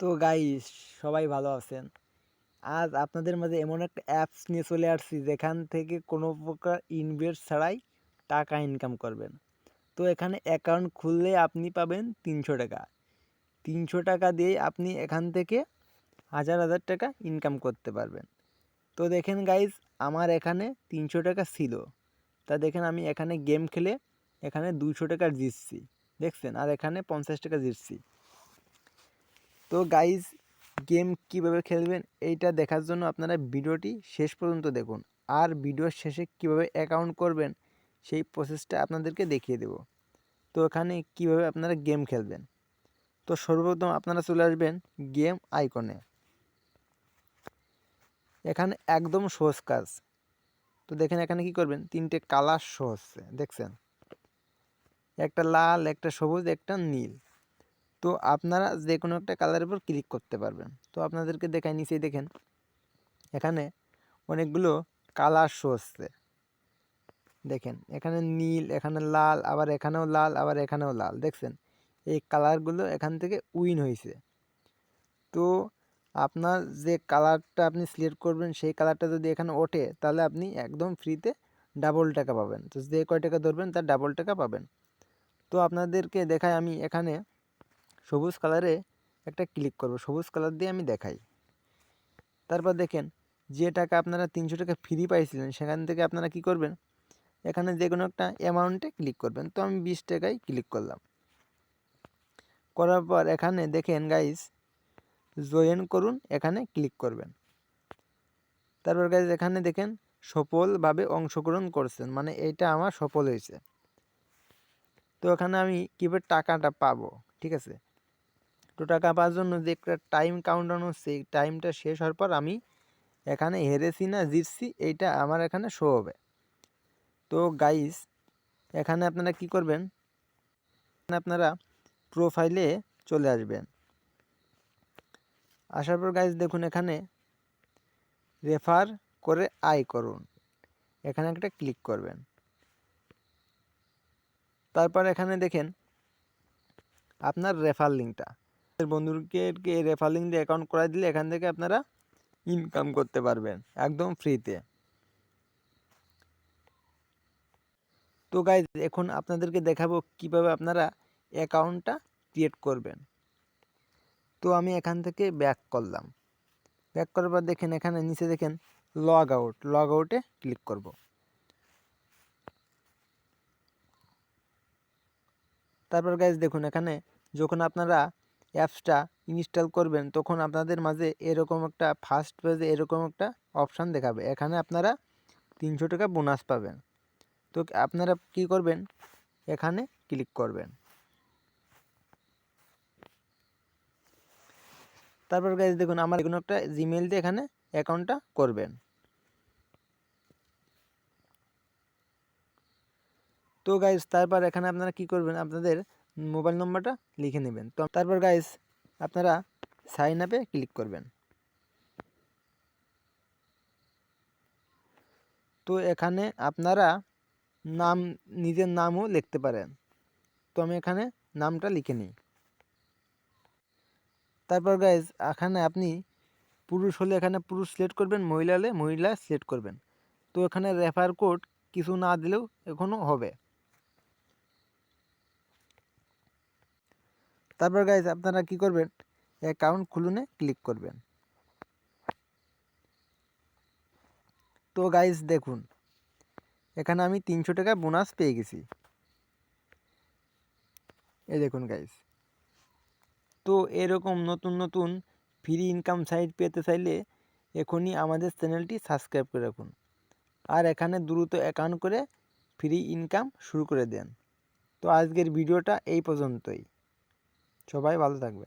তো গাইস সবাই ভালো আছেন? আজ আপনাদের মাঝে এমন একটা অ্যাপস নিয়ে চলে আসছি, যেখান থেকে কোনো প্রকার ইনভেস্ট ছাড়াই টাকা ইনকাম করবেন। তো এখানে অ্যাকাউন্ট খুললে আপনি পাবেন তিনশো টাকা। তিনশো টাকা দিয়ে আপনি এখান থেকে হাজার হাজার টাকা ইনকাম করতে পারবেন। তো দেখেন গাইজ আমার এখানে তিনশো টাকা ছিল। তা দেখেন আমি এখানে গেম খেলে এখানে দুশো টাকা জিতছি দেখছেন? আর এখানে পঞ্চাশ টাকা জিতছি তো গাইজ গেম কীভাবে খেলবেন এইটা দেখার জন্য আপনারা ভিডিওটি শেষ পর্যন্ত দেখুন। আর ভিডিওর শেষে কীভাবে অ্যাকাউন্ট করবেন সেই প্রসেসটা আপনাদেরকে দেখিয়ে দেব। তো এখানে কীভাবে আপনারা গেম খেলবেন? তো সর্বপ্রথম আপনারা চলে আসবেন গেম আইকনে এখানে একদম সহজ কাজ। তো দেখেন এখানে কি করবেন? তিনটে কালার হচ্ছে, দেখছেন? একটা লাল, একটা সবুজ, একটা নীল। তো আপনারা যে কোনো একটা কালারের উপর ক্লিক করতে পারবেন। তো আপনাদেরকে দেখাই, নিচেই দেখেন। এখানে অনেকগুলো কালার শো হচ্ছে। দেখেন, এখানে নীল, এখানে লাল, আবার এখানেও লাল, আবার এখানেও লাল। দেখছেন? এই কালারগুলো এখান থেকে উইন হয়েছে তো আপনার যে কালারটা আপনি সিলেক্ট করবেন, সেই কালারটা যদি এখানে ওঠে, তাহলে আপনি একদম ফ্রিতে ডাবল টাকা পাবেন। তো যে কয় টাকা ধরবেন, তার ডাবল টাকা পাবেন। তো আপনাদেরকে দেখাই, আমি এখানে সবুজ কালারে একটা ক্লিক করব, সবুজ কালার দিয়ে আমি দেখাই। তারপর দেখেন, যে টাকা আপনারা তিনশো টাকা ফ্রি পাইছিলেন, সেখান থেকে আপনারা কি করবেন? এখানে যে কোনো একটা অ্যামাউন্টে ক্লিক করবেন। তো আমি বিশ টাকায় ক্লিক করলাম। করার পর এখানে দেখেন গাইস জয়েন করুন, এখানে ক্লিক করবেন। তারপর গাইজ এখানে দেখেন সফলভাবে অংশগ্রহণ করছেন মানে এইটা আমার সফল হয়েছে। তো এখানে আমি কীভাবে টাকাটা পাবো, ঠিক আছে? তো টাকা পাওয়ার জন্য যে একটা টাইম কাউন্টার হচ্ছে, এই টাইমটা শেষ হওয়ার পর আমি এখানে হেরেছি না, জিতছি, এইটা আমার এখানে শো হবে। তো গাইস এখানে আপনারা কি করবেন? আপনারা প্রোফাইলে চলে আসবেন। আসার পর গাইজ দেখুন এখানে রেফার করে আয় করুন। এখানে একটা ক্লিক করবেন। তারপর এখানে দেখেন আপনার রেফার লিঙ্কটা বন্ধুকে রেফার দিয়ে অ্যাকাউন্ট করাই দিলে এখান থেকে আপনারা ইনকাম করতে পারবেন, একদম ফ্রিতে তো। গাইজ এখন আপনাদেরকে দেখাবো কীভাবে আপনারা অ্যাকাউন্টটা ক্রিয়েট করবেন। তো আমি এখান থেকে ব্যাক করলাম। ব্যাক করার পর দেখেন এখানে নিচে দেখেন লগ আউট লগ আউটে ক্লিক করব। তারপর গাইজ দেখুন এখানে যখন আপনারা অ্যাপসটা ইনস্টল করবেন, তখন আপনাদের মাঝে এরকম একটা ফার্স্ট পেজে এরকম একটা অপশান দেখাবে। এখানে আপনারা তিনশো টাকা বোনাস পাবেন। তো আপনারা কি করবেন? এখানে ক্লিক করবেন। তারপর গাইজ দেখুন, আমার কোনো একটা জিমেল দিয়ে এখানে অ্যাকাউন্টটা করবেন। তো গাইজ তারপর এখানে আপনারা কি করবেন? আপনাদের মোবাইল নম্বরটা লিখে নেবেন। তো তারপর গাইজ আপনারা সাইন আপে ক্লিক করবেন। তো এখানে আপনারা নাম, নিজের নামও লিখতে পারেন। তো আমি এখানে নামটা লিখে নিই। তারপর গাইজ এখানে আপনি পুরুষ হলে এখানে পুরুষ সিলেক্ট করবেন, মহিলা হলে মহিলা সিলেক্ট করবেন। তো এখানে রেফার কোড কিছু না দিলেও এখনও হবে। তারপর গাইজ আপনারা কি করবেন? অ্যাকাউন্ট খুলুনে ক্লিক করবেন। তো গাইজ দেখুন, এখানে আমি তিনশো টাকা বোনাস পেয়ে গেছি। এই দেখুন গাইজ তো এরকম নতুন নতুন ফ্রি ইনকাম সাইট পেতে চাইলে এখনই আমাদের চ্যানেলটি সাবস্ক্রাইব করে রাখুন। আর এখানে দ্রুত অ্যাকাউন্ট করে ফ্রি ইনকাম শুরু করে দেন। তো আজকের ভিডিওটা এই পর্যন্তই। সবাই ভালো থাকবে